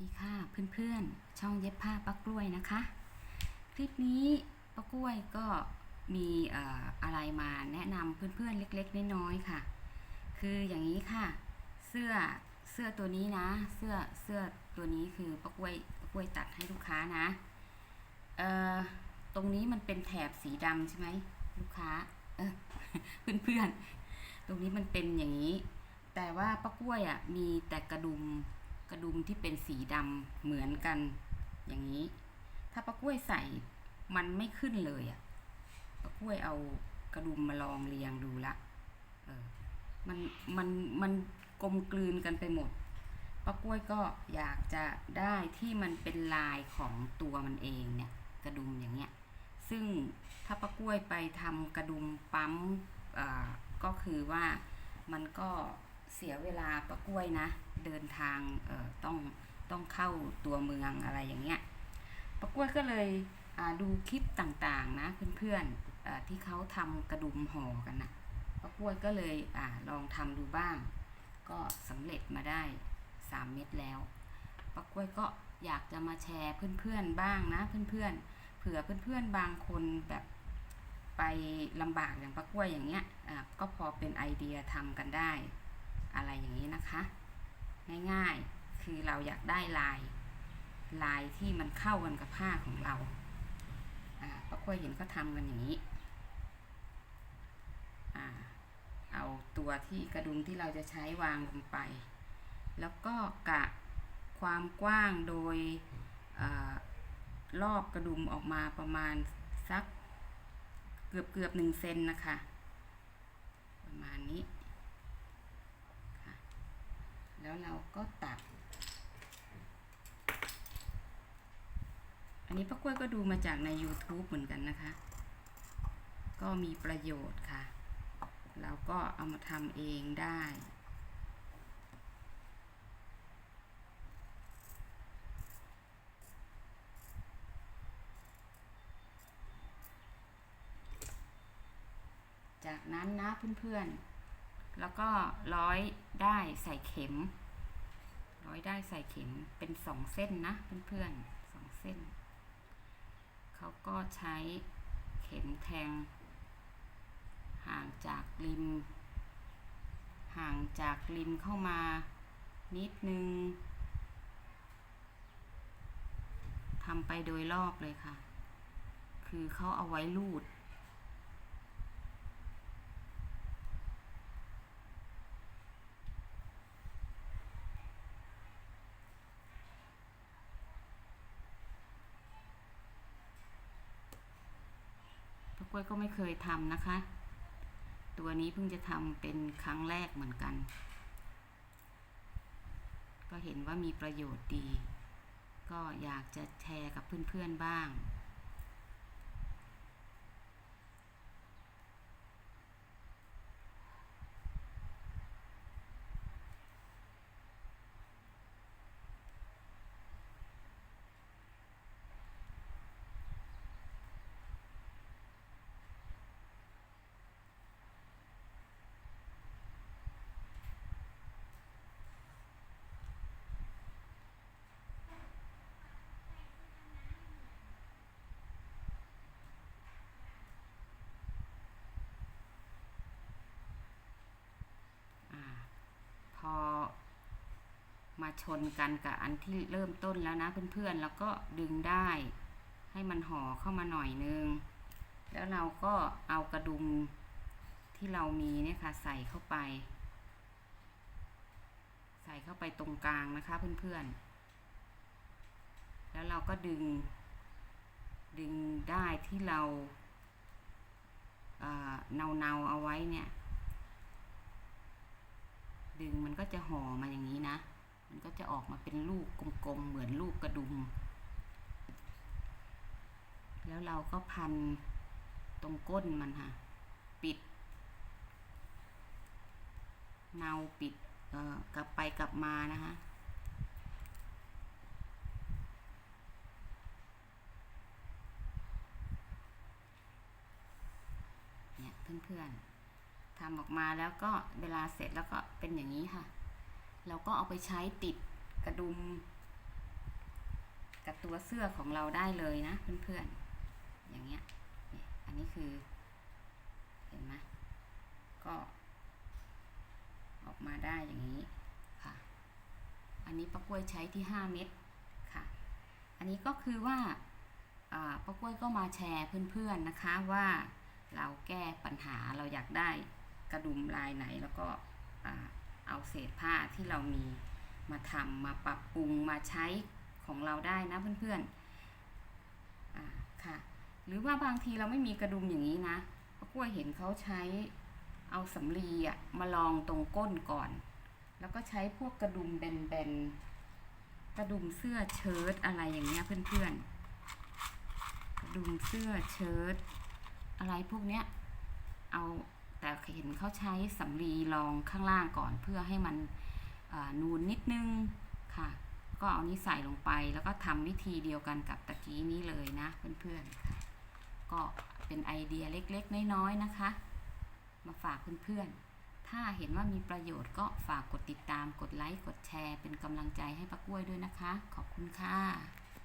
ดีค่ะเพื่อนๆ ช่องเย็บผ้าปักกล้วยนะคะ คลิปนี้ปักกล้วยก็มีเอ่ออะไรมาแนะนำเพื่อนๆเล็กๆน้อยๆค่ะ คืออย่างนี้ค่ะ เสื้อเสื้อตัวนี้นะ เสื้อเสื้อตัวนี้คือปักกล้วยปักกล้วยตัดให้ลูกค้านะเอ่อตรงนี้มันเป็นแถบสีดำใช่ไหมลูกค้าเออเพื่อนๆตรงนี้มันเป็นอย่างนี้ แต่ว่าปักกล้วยอะมีแต่กระดุม กระดุมที่เป็นสีดำเหมือนกันอย่างนี้ ถ้าป้ากล้วยใส่มันไม่ขึ้นเลยอะ่ะป้ากล้วยเอากระดุมมาลองเรียงดูละเออมันมันมันกลมกลืนกันไปหมดป้ากล้วยก็อยากจะได้ที่มันเป็นลายของตัวมันเองเนี่ยกระดุมอย่างเงี้ย ซึ่งถ้าป้ากล้วยไปทำกระดุมปั๊มอ่าก็คือว่ามันก็ เสียเวลาป้ากล้วยนะ เดินทางเอ่อต้องต้องเข้าตัวเมืองอะไรอย่างเงี้ยป้ากล้วยก็เลยดูคลิปต่างๆนะเพื่อนๆที่เขาทำกระดุมห่อกันนะป้ากล้วยก็เลยอลองทำดูบ้าง ก็สำเร็จมาได้ 3 เม็ดแล้วป้ากล้วยก็อยากจะมาแชร์เพื่อนๆบ้างนะเพื่อนๆเผื่อเพื่อนๆบางคนแบบไปลำบากอย่างป้ากล้วยอย่างเงี้ยก็พอเป็นไอเดียทำกันได้ อะไรอย่างนี้นะคะ ง่ายๆคือเราอยากได้ลาย ลายที่มันเข้ากันกับผ้าของเราป้ากล้วยเห็นเขาทำกันอย่างนี้เอาตัวที่กระดุมที่เราจะใช้วางลงไป แล้วก็กะความกว้างโดยอรอบกระดุมออกมาประมาณสักเกือบเกือบหนึ่งเซนนะคะ ประมาณนี้ แล้วเราก็ตัดอันนี้ป้ากล้วยก็ดูมาจากใน YouTube เหมือนกันนะคะ ก็มีประโยชน์ค่ะ เราก็เอามาทำเองได้จากนั้นนะเพื่อนๆ แล้วก็ร้อยได้ใส่เข็ม ร้อยได้ใส่เข็มเป็นสองเส้นนะเพื่อนๆสองเส้น เขาก็ใช้เข็มแทง ห่างจากริม ห่างจากริมเข้ามานิดนึงทำไปโดยรอบเลยค่ะ คือเขาเอาไว้ลูด ป้ากล้ว ยก็ไม่เคยทำนะคะ ตัวนี้เพิ่งจะทำเป็นครั้งแรกเหมือนกัน ก็เห็นว่ามีประโยชน์ดี ก็อยากจะแชร์กับเพื่อนๆบ้าง อาพอ มาชนกันกับอันที่เริ่มต้นแล้วนะเพื่อนๆ แล้วก็ดึงได้ ให้มันห่อเข้ามาหน่อยนึง แล้วเราก็เอากระดุมที่เรามีเนี่ยค่ะใส่เข้าไป ใส่เข้าไปตรงกลางนะคะเพื่อนๆ แล้วเราก็ดึง ดึงได้ที่เราเนาเนาๆเอาไว้เนี่ย ดึงมันก็จะห่อมาอย่างนี้นะ มันก็จะออกมาเป็นลูกกลมๆเหมือนลูกกระดุม แล้วเราก็พันตรงก้นมันค่ะ ปิด เนาปิดเอ่อกลับไปกลับมานะคะเนี่ยเพื่อนๆทำออกมาแล้วก็เวลาเสร็จแล้วก็เป็นอย่างนี้ค่ะ เราก็เอาไปใช้ติดกระดุม กับตัวเสื้อของเราได้เลยนะเพื่อนๆ อย่างเงี้ย อันนี้คือ เห็นไหมก็ออกมาได้อย่างนี้ค่ะ อันนี้ป้ากล้วยใช้ที่ 5 เม็ดค่ะ อันนี้ก็คือว่าป้ากล้วยก็มาแชร์เพื่อนๆนะคะว่าเราแก้ปัญหาเราอยากได้กระดุมลายไหนแล้วก็ เอาเศษผ้าที่เรามีมาทำมาปรับปรุงมาใช้ของเราได้นะเพื่อนๆอ่าค่ะ หรือว่าบางทีเราไม่มีกระดุมอย่างนี้นะป้ากล้วยเห็นเขาใช้เอาสำลีอะมาลองตรงก้นก่อน แล้วก็ใช้พวกกระดุมแบนๆกระดุมเสื้อเชิ้ตอะไรอย่างเงี้ยเพื่อนๆกระดุมเสื้อเชิ้ตอะไรพวกเนี้ยเอา เห็นเขาใช้สำลีรองข้างล่างก่อนเพื่อให้มันนูนนิดนึงค่ะ ก็เอานี้ใส่ลงไปแล้วก็ทำวิธีเดียวกันกับตะกี้นี้เลยนะเพื่อนๆก็เป็นไอเดียเล็กๆ น้อยๆนะคะ มาฝากเพื่อนๆ ถ้าเห็นว่ามีประโยชน์ก็ฝากกดติดตามกดไลค์กดแชร์ เป็นกำลังใจให้ป้ากล้วยด้วยนะคะ ขอบคุณค่ะ